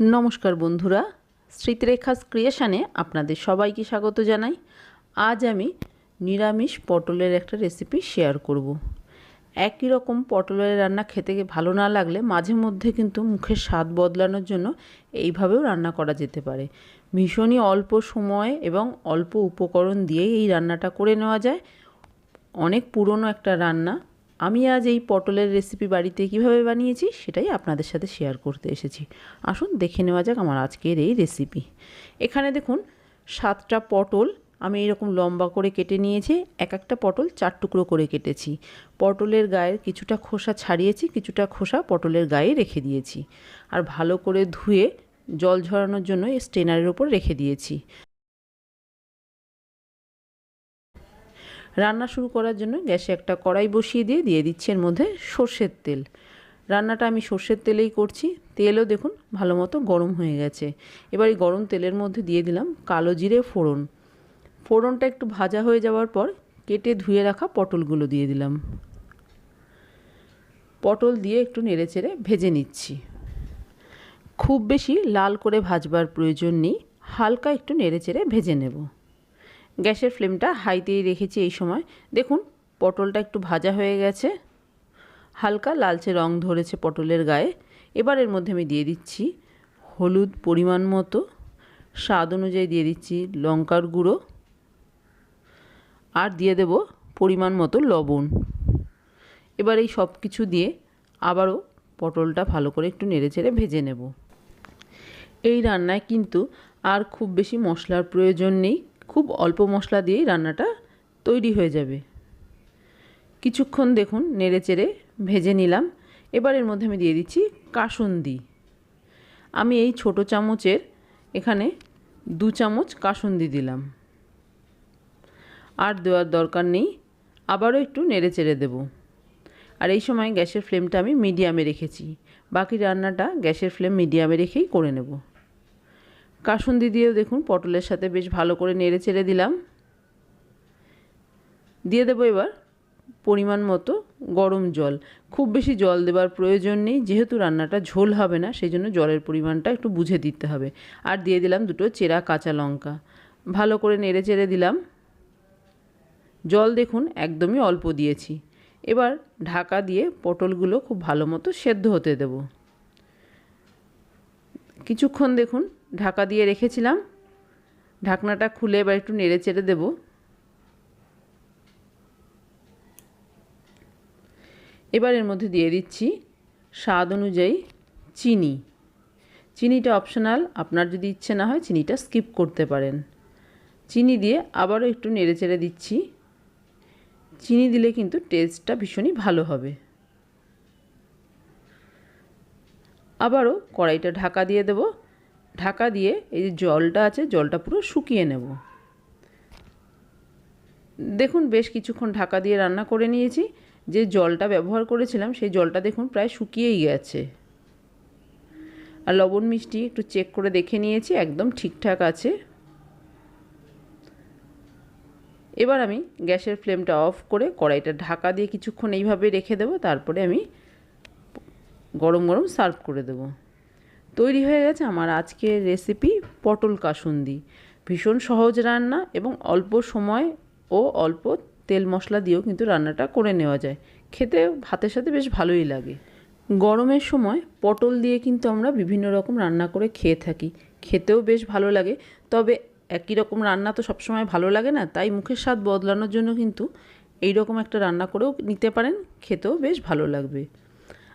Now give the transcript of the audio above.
নমস্কার বন্ধুরা, স্মৃতিরেখাস ক্রিয়েশানে আপনাদের সবাইকে স্বাগত জানাই। আজ আমি নিরামিষ পটলের একটা রেসিপি শেয়ার করব। একই রকম পটলের রান্না খেতে ভালো না লাগলে মাঝে মধ্যে কিন্তু মুখের স্বাদ বদলানোর জন্য এইভাবেও রান্না করা যেতে পারে। ভীষণই অল্প সময় এবং অল্প উপকরণ দিয়েই এই রান্নাটা করে নেওয়া যায়। অনেক পুরনো একটা রান্না আমি আজ এই পটলের রেসিপি বাড়িতে কীভাবে বানিয়েছি সেটাই আপনাদের সাথে শেয়ার করতে এসেছি। আসুন দেখে নেওয়া যাক আমার আজকের এই রেসিপি এখানে দেখুন, সাতটা পটল আমি এরকম লম্বা করে কেটে নিয়েছি, এক একটা পটল চার টুকরো করে কেটেছি। পটলের গায়ের কিছুটা খোসা ছাড়িয়েছি, কিছুটা খোসা পটলের গায়ে রেখে দিয়েছি। আর ভালো করে ধুয়ে জল ঝরানোর জন্য স্টেনারের ওপর রেখে দিয়েছি। রান্না শুরু করার জন্য গ্যাসে একটা কড়াই বসিয়ে দিয়ে দিয়ে দিচ্ছি এর মধ্যে সর্ষের তেল। রান্নাটা আমি সর্ষের তেলেই করছি। তেলও দেখুন ভালো মতো গরম হয়ে গেছে। এবার এই গরম তেলের মধ্যে দিয়ে দিলাম কালো জিরে ফোড়ন। ফোড়নটা একটু ভাজা হয়ে যাওয়ার পর কেটে ধুয়ে রাখা পটলগুলো দিয়ে দিলাম। পটল দিয়ে একটু নেড়েচেড়ে ভেজে নিচ্ছি। খুব বেশি লাল করে ভাজবার প্রয়োজন নেই। হালকা একটু নেড়েচেড়ে ভেজে নেব। গ্যাসের ফ্লেমটা হাইতেই রেখেছি এই সময়। দেখুন, পটলটা একটু ভাজা হয়ে গেছে। হালকা লালচে রং ধরেছে পটলের গায়ে। এবার এর মধ্যে আমি দিয়ে দিচ্ছি হলুদ পরিমাণ মতো। স্বাদ অনুযায়ী দিয়ে দিচ্ছি লঙ্কার গুঁড়ো। আর দিয়ে দেব পরিমাণ মতো লবণ। এবার এই সব কিছু দিয়ে আবারও পটলটা ভালো করে একটু নেড়েচেড়ে ভেজে নেব। এই রান্নায় কিন্তু আর খুব বেশি মশলার প্রয়োজন নেই। খুব অল্প মশলা দিয়েই রান্নাটা তৈরি হয়ে যাবে। কিছুক্ষণ দেখুন, নেড়ে চেড়ে ভেজে নিলাম। এবার এর মধ্যে আমি দিয়ে দিচ্ছি কাসুন্দি। আমি এই ছোট চামচের এখানে দু চামচ কাসুন্দি দিলাম। আর দেওয়ার দরকার নেই, আবারও একটু নেড়ে চেড়ে দেবো। আর এই সময় গ্যাসের ফ্লেমটা আমি মিডিয়ামে রেখেছি। বাকি রান্নাটা গ্যাসের ফ্লেম মিডিয়ামে রেখেই করে নেব। কাসুন্দি দিয়েও দেখুন, পটলের সাথে বেশ ভালো করে নেড়ে চেড়ে দিলাম। দিয়ে দেবো এবার পরিমাণ মতো গরম জল। খুব বেশি জল দেওয়ার প্রয়োজন নেই, যেহেতু রান্নাটা ঝোল হবে না সেই জন্য জলের পরিমাণটা একটু বুঝে দিতে হবে। আর দিয়ে দিলাম দুটো চেরা কাঁচা লঙ্কা। ভালো করে নেড়ে চেড়ে দিলাম। জল দেখুন, একদমই অল্প দিয়েছি। এবার ঢাকা দিয়ে পটলগুলো খুব ভালো মতো সেদ্ধ হতে দেব। কিছুক্ষণ দেখুন ঢাকা দিয়ে রেখেছিলাম। ঢাকনাটা খুলে এবার একটু নেড়ে চেড়ে দেব। এবার এর মধ্যে দিয়ে দিচ্ছি স্বাদ অনুযায়ী চিনি। চিনিটা অপশনাল, আপনার যদি ইচ্ছে না হয় চিনিটা স্কিপ করতে পারেন। চিনি দিয়ে আবারও একটু নেড়ে চেড়ে দিচ্ছি। চিনি দিলে কিন্তু টেস্টটা ভীষণই ভালো হবে। আবারও কড়াইটা ঢাকা দিয়ে দেব। ঢাকা দিয়ে এই যে জলটা আছে, জলটা পুরো শুকিয়ে নেব। দেখুন, বেশ কিছুক্ষণ ঢাকা দিয়ে রান্না করে নিয়েছি। যে জলটা ব্যবহার করেছিলাম, সেই জলটা দেখুন প্রায় শুকিয়েই গেছে। আর লবণ মিষ্টি একটু চেক করে দেখে নিয়েছি, একদম ঠিকঠাক আছে। এবার আমি গ্যাসের ফ্লেমটা অফ করে কড়াইটা ঢাকা দিয়ে কিছুক্ষণ এইভাবে রেখে দেবো, তারপরে আমি গরম গরম সার্ভ করে দেব। তৈরি হয়ে গেছে আমার আজকের রেসিপি পটল কাসুন্দি। ভীষণ সহজ রান্না এবং অল্প সময় ও অল্প তেল মশলা দিয়েও কিন্তু রান্নাটা করে নেওয়া যায়। খেতে ভাতের সাথে বেশ ভালোই লাগে। গরমের সময় পটল দিয়ে কিন্তু আমরা বিভিন্ন রকম রান্না করে খেয়ে থাকি। খেতেও বেশ ভালো লাগে। তবে একই রকম রান্না তো সবসময় ভালো লাগে না, তাই মুখের স্বাদ বদলানোর জন্য কিন্তু এই রকম একটা রান্না করেও নিতে পারেন। খেতেও বেশ ভালো লাগবে।